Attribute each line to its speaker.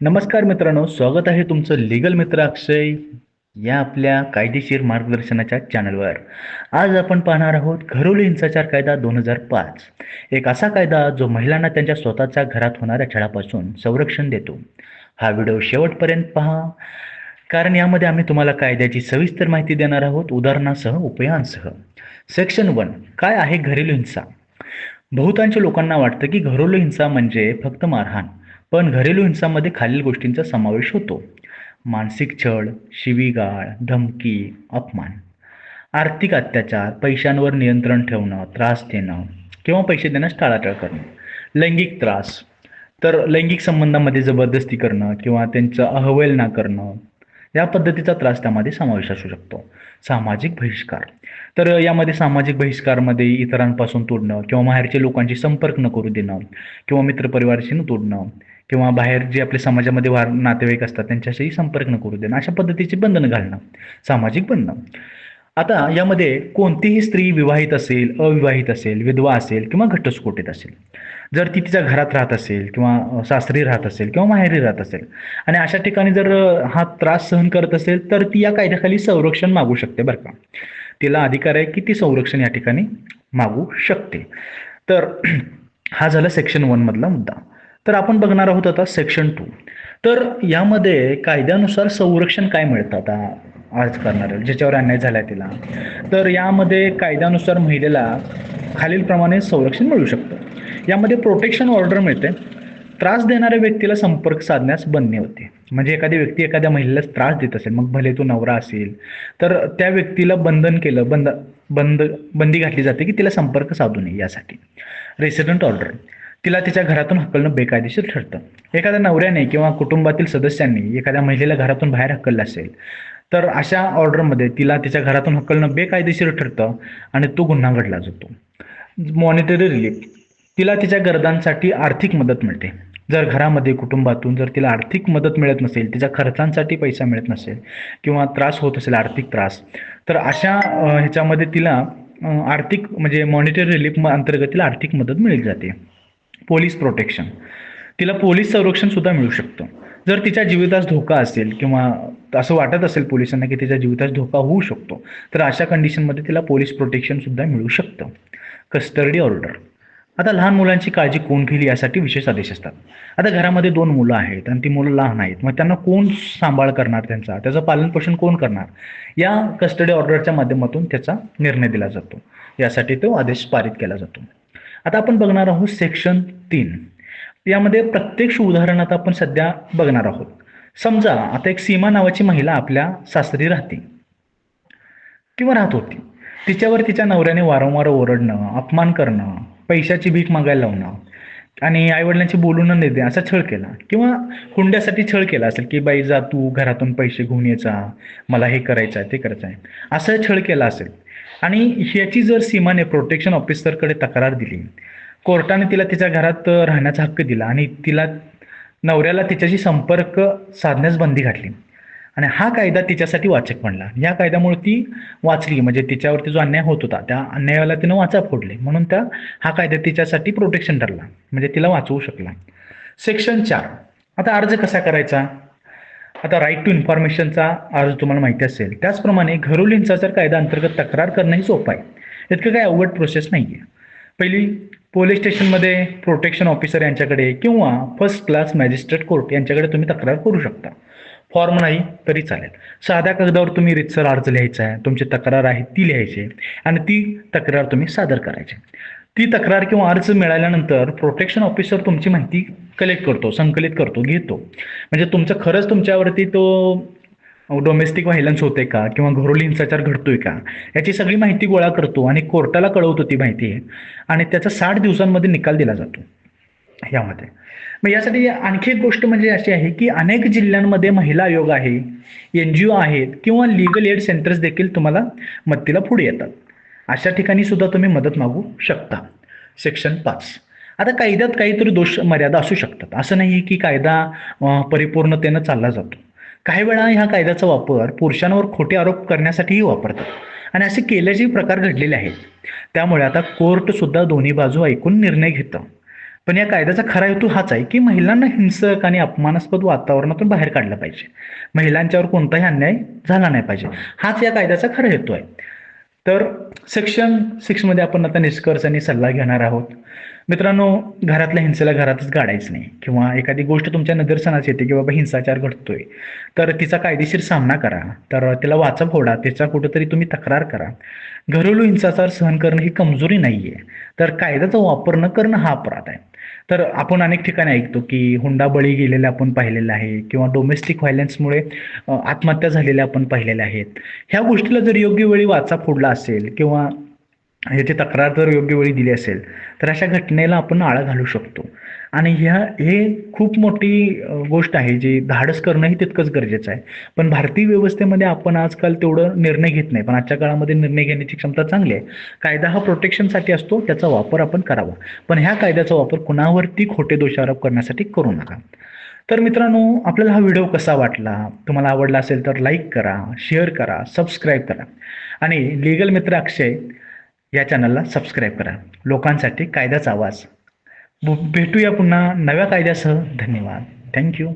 Speaker 1: नमस्कार मित्रांनो स्वागत आहे तुमचं लिगल मित्र अक्षय या आपल्या कायदेशीर मार्गदर्शनाच्या चॅनलवर. आज आपण पाहणार आहोत घरोली हिंसाचार कायदा दोन हजार पाच. एक असा कायदा जो महिलांना त्यांच्या स्वतःच्या घरात होणाऱ्या छळापासून संरक्षण देतो. हा व्हिडिओ शेवटपर्यंत पहा कारण यामध्ये आम्ही तुम्हाला कायद्याची सविस्तर माहिती देणार आहोत उदाहरणासह उपयांसह. सेक्शन वन काय आहे घरेलू हिंसा? बहुतांश लोकांना वाटतं की घरेलू हिंसा म्हणजे फक्त मारहाण. पण घरेलू हिंसामध्ये खालील गोष्टींचा समावेश होतो. मानसिक छळ शिवीगाळ धमकी अपमान. आर्थिक अत्याचार पैशांवर नियंत्रण ठेवणं त्रास देणं किंवा पैसे देण्यास टाळाटाळ करणं. लैंगिक त्रास. तर लैंगिक संबंधामध्ये जबरदस्ती करणं किंवा त्यांचं अहवाल करणं या पद्धतीचा त्रास त्यामध्ये समावेश असू शकतो. सामाजिक बहिष्कार. तर यामध्ये सामाजिक बहिष्कारमध्ये इतरांपासून तोडणं किंवा बाहेरच्या लोकांशी संपर्क न करू देणं किंवा मित्रपरिवाराशी न तोडणं किंवा बाहेर जे आपल्या समाजामध्ये वार नातेवाईक असतात त्यांच्याशी संपर्क न करू देणं अशा पद्धतीची बंधनं घालणं सामाजिक बंधनं. आता यामध्ये कोणतीही स्त्री विवाहित असेल अविवाहित असेल विधवा असेल किंवा घटस्फोटीत असेल जर ती तिच्या घरात राहत असेल किंवा सासरी राहत असेल किंवा माहेरी राहत असेल आणि अशा ठिकाणी जर हा त्रास सहन करत असेल तर ती या कायद्याखाली संरक्षण मागू शकते बरं का. तिला अधिकार आहे की ती संरक्षण या ठिकाणी मागू शकते. तर हा झाला सेक्शन वन मधला मुद्दा. तर आपण बघणार आहोत आता सेक्शन टू तर यामध्ये कायद्यानुसार संरक्षण काय मिळतं आता अर्ज करणाऱ्या ज्याच्यावर अन्याय झाला आहे तिला? तर यामध्ये कायद्यानुसार महिलेला खालीलप्रमाणे संरक्षण मिळू शकतं. यामध्ये प्रोटेक्शन ऑर्डर मिळते. त्रास देणाऱ्या व्यक्तीला संपर्क साधण्यास बंदी होते. म्हणजे एखादी व्यक्ती एखाद्या महिलेला त्रास देत असेल मग भले तो नवरा असेल तर त्या व्यक्तीला बंधन केलं बंद बंद बंदी घातली जाते की तिला संपर्क साधू नये यासाठी. रेसिडेंट ऑर्डर तिला तिच्या घरातून हकलणं बेकायदेशीर ठरतं. एखाद्या नवऱ्याने किंवा कुटुंबातील सदस्यांनी एखाद्या महिलेला घरातून बाहेर हकललं असेल तर अशा ऑर्डरमध्ये तिला तिच्या घरातून हकलणं बेकायदेशीर ठरतं आणि तो गुन्हा घडला जातो. Monetary relief. तिला तिच्या गरजांसाठी आर्थिक मदत मिळते. जर घरामध्ये कुटुंबातून जर तिला आर्थिक मदत मिळत नसेल तिच्या खर्चांसाठी पैसा मिळत नसेल किंवा त्रास होत असेल आर्थिक त्रास तर अशा ह्याच्यामध्ये तिला आर्थिक म्हणजे मॉनिटरी रिलीफ अंतर्गत तिला आर्थिक मदत मिळली जाते. Police protection. तिला पोलीस संरक्षण सुद्धा मिळू शकतं. जर तिच्या जीवितास धोका असेल किंवा असं वाटत असेल पोलिसांना की तिच्या जीवितास धोका होऊ शकतो तर अशा कंडिशनमध्ये तिला पोलीस प्रोटेक्शन सुद्धा मिळू शकतं. कस्टडी ऑर्डर आता लहान मुलांची काळजी कोण घेईल यासाठी विशेष आदेश असतात. आता घरामध्ये दोन मुलं आहेत आणि ती मुलं लहान आहेत मग त्यांना कोण सांभाळ करणार त्यांचा? त्याचं पालनपोषण कोण करणार? या कस्टडी ऑर्डरच्या माध्यमातून त्याचा निर्णय दिला जातो. यासाठी तो आदेश पारित केला जातो. आता आपण बघणार आहोत सेक्शन तीन. यामध्ये प्रत्यक्ष उदाहरणात आपण सध्या बघणार आहोत. समजा आता एक सीमा नावाची महिला आपल्या सासरी राहते. किंवा राहत होती. तिच्यावर तिच्या नवऱ्याने वारंवार ओरडणं अपमान करणं पैशाची भीक मागायला लावणं आणि आईवडिलांची बोलून देते असा छळ केला. किंवा हुंड्यासाठी छळ केला असेल की बाई जा तू घरातून पैसे घेऊन यायचा मला हे करायचं आहे ते करायचं आहे असं छळ केला असेल. आणि ह्याची जर सीमाने प्रोटेक्शन ऑफिसरकडे तक्रार दिली कोर्टाने तिला तिच्या घरात राहण्याचा हक्क दिला आणि तिला नवऱ्याला तिच्याशी संपर्क साधण्यास बंदी घातली. आणि हा कायदा तिच्यासाठी वाचक म्हणला या कायद्यामुळे ती वाचली म्हणजे तिच्यावरती जो अन्याय होत होता त्या अन्यायाला तिनं वाचा फोडले. म्हणून त्या हा कायदा तिच्यासाठी प्रोटेक्शन ठरला. म्हणजे तिला वाचवू शकला. सेक्शन चार. आता अर्ज कसा करायचा? आता राईट टू इन्फॉर्मेशनचा अर्ज तुम्हाला माहिती असेल. त्याचप्रमाणे घरोली हिंसाचार कायदा अंतर्गत तक्रार करणंही सोपं आहे. इतकं काही अवघड प्रोसेस नाही आहे पहिली पोलीस स्टेशनमध्ये प्रोटेक्शन ऑफिसर यांच्याकडे किंवा फर्स्ट क्लास मॅजिस्ट्रेट कोर्ट यांच्याकडे तुम्ही तक्रार करू शकता. फॉर्म नाही तरी चालेल. साध्या कागदावर तुम्ही रितसर अर्ज लिहायचा आहे तुमची तक्रार आहे ती लिहायची आणि ती तक्रार तुम्ही सादर करायची ती तक्रार किंवा अर्ज मिळाल्यानंतर प्रोटेक्शन ऑफिसर तुमची माहिती कलेक्ट करतो संकलित करतो घेतो. म्हणजे तुमचं खरंच तुमच्यावरती तो डोमेस्टिक व्हायलन्स होते का किंवा घरोली हिंसाचार घडतोय का याची सगळी माहिती गोळा करतो आणि कोर्टाला कळवतो ती माहिती. आणि त्याचा साठ दिवसांमध्ये निकाल दिला जातो. यामध्ये. मग यासाठी आणखी एक गोष्ट म्हणजे अशी आहे की अनेक जिल्ह्यांमध्ये महिला आयोग आहे एन जी ओ आहेत किंवा लिगल एड सेंटर्स देखील तुम्हाला मदतीला पुढे येतात. अशा ठिकाणी सुद्धा तुम्ही मदत मागू शकता. सेक्शन पाच. आता कायद्यात काहीतरी दोष मर्यादा असू शकतात. असं नाही की कायदा परिपूर्णतेनं चालला जातो. काही वेळा ह्या कायद्याचा वापर पुरुषांवर खोटे आरोप करण्यासाठीही वापरतात. आणि असे केल्याचे प्रकार घडलेले आहेत. त्यामुळे आता कोर्ट सुद्धा दोन्ही बाजू ऐकून निर्णय घेतं. पण या कायद्याचा खरा हेतू हाच आहे की महिलांना हिंसक आणि अपमानास्पद वातावरणातून बाहेर काढलं पाहिजे. महिलांच्यावर कोणताही अन्याय झाला नाही पाहिजे. हाच या कायद्याचा खरा हेतू आहे. तर सेक्शन सिक्समध्ये आपण आता निष्कर्ष आणि सल्ला घेणार आहोत. मित्रांनो घरातल्या हिंसेला घरातच गाडायचं नाही. किंवा एखादी गोष्ट तुमच्या निदर्शनास येते की बाबा हिंसाचार घडतोय. तर तिचा कायदेशीर सामना करा. तर तिला वाचा फोडा त्याचा कुठंतरी तुम्ही तक्रार करा. घरेलू हिंसाचार सहन करणं ही कमजोरी नाही आहे तर कायद्याचा वापर न करणं हा अपराध आहे. तर आपण अनेक ठिकाणी ऐकतो की हुंडा बळी गेलेले आपण पाहिलेलं आहे किंवा डोमेस्टिक व्हायलन्समुळे आत्महत्या झालेल्या आपण पाहिलेल्या आहेत. ह्या गोष्टीला जर योग्य वेळी वाचा फोडला असेल किंवा ह्याची तक्रार जर योग्य वेळी दिली असेल तर अशा घटनेला आपण आळा घालू शकतो. आणि ह्या हे खूप मोठी गोष्ट आहे जी धाडस करणंही तितकंच गरजेचं आहे. पण भारतीय व्यवस्थेमध्ये आपण आजकाल तेवढं निर्णय घेत नाही. पण आजच्या काळामध्ये निर्णय घेण्याची क्षमता चांगली आहे. कायदा हा प्रोटेक्शनसाठी असतो त्याचा वापर आपण करावा. पण ह्या कायद्याचा वापर कुणावरती खोटे दोषारोप करण्यासाठी करू नका. तर मित्रांनो आपल्याला हा व्हिडिओ कसा वाटला तुम्हाला आवडला असेल तर लाईक करा शेअर करा सबस्क्राईब करा. आणि लिगल मित्र अक्षय या चॅनलला सबस्क्राईब करा. लोकांसाठी कायद्याचा आवाज. भेटूया पुन्हा नव्या कायद्यासह. धन्यवाद. थँक्यू